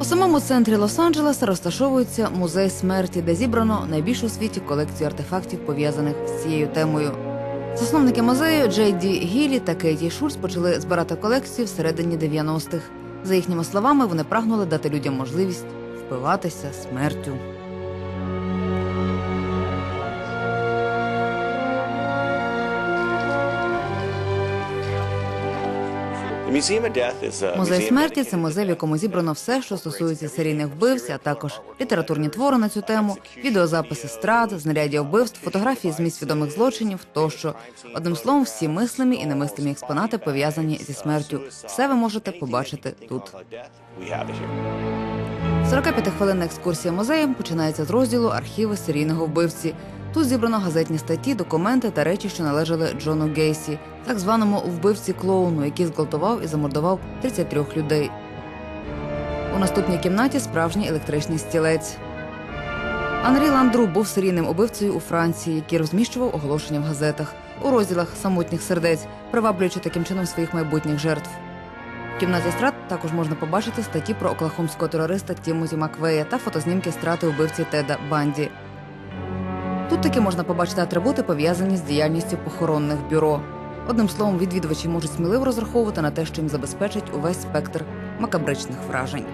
У самому центрі Лос-Анджелеса розташовується музей смерті, де зібрано найбільшу у світі колекцію артефактів, пов'язаних з цією темою. Засновники музею Джей Ді Гілі та Кейті Шульц почали збирати колекцію всередині 90-х. За їхніми словами, вони прагнули дати людям можливість впиватися смертю. Музей смерті це музей, в якому зібрано все, що стосується серійних вбивць, а також літературні твори на цю тему, відеозаписи страт, знаряддя вбивств, фотографії з місць відомих злочинів тощо. Одним словом, всі мислимі і немислимі експонати пов'язані зі смертю. Все ви можете побачити тут. 45-хвилинна екскурсія музеєм починається з розділу архіви серійного вбивці. Тут зібрано газетні статті, документи та речі, що належали Джону Гейсі, так званому вбивці клоуну, який зґвалтував і замордував 33 людей. У наступній кімнаті справжній електричний стілець. Анрі Ландру був серійним убивцею у Франції, який розміщував оголошення в газетах у розділах самотніх сердець, приваблюючи таким чином своїх майбутніх жертв. В кімнаті страт також можна побачити статті про оклахомського терориста Тімоті Маквея та фотознімки страти убивці Теда Банді. Тут таки можна побачити атрибути, пов'язані з діяльністю похоронних бюро. Одним словом, відвідувачі можуть сміливо розраховувати на те, що їм забезпечить увесь спектр макабричних вражень.